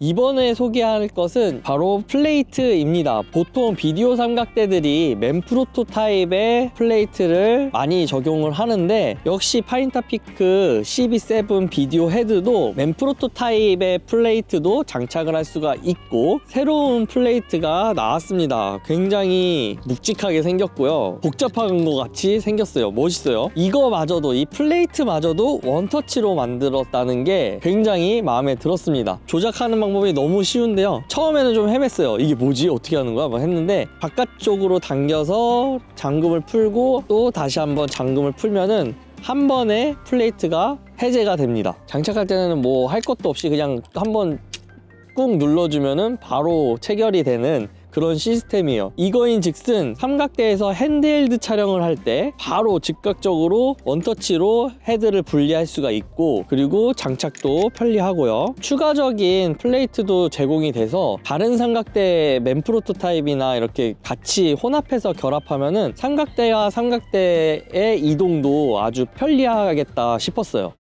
이번에 소개할 것은 바로 플레이트입니다. 보통 비디오 삼각대들이 맨 프로토 타입의 플레이트를 많이 적용을 하는데 역시 파인타피크 CB7 비디오 헤드도 맨 프로토 타입의 플레이트도 장착을 할 수가 있고 새로운 플레이트가 나왔습니다. 굉장히 묵직하게 생겼고요. 복잡한 것 같이 생겼어요. 멋있어요. 이거마저도 이 플레이트마저도 원터치로 만들었다는 게 굉장히 마음에 들었습니다. 조작하는 방법이 너무 쉬운데요. 처음에는 좀 헤맸어요. 이게 뭐지? 어떻게 하는 거야? 막 했는데 바깥쪽으로 당겨서 잠금을 풀고 또 다시 한번 잠금을 풀면은 한 번에 플레이트가 해제가 됩니다. 장착할 때는 뭐 할 것도 없이 그냥 한번 꾹 눌러주면은 바로 체결이 되는 그런 시스템이에요. 이거인 즉슨 삼각대에서 핸드헬드 촬영을 할 때 바로 즉각적으로 원터치로 헤드를 분리할 수가 있고 그리고 장착도 편리하고요. 추가적인 플레이트도 제공이 돼서 다른 삼각대 맨 프로토 타입이나 이렇게 같이 혼합해서 결합하면은 삼각대와 삼각대의 이동도 아주 편리하겠다 싶었어요.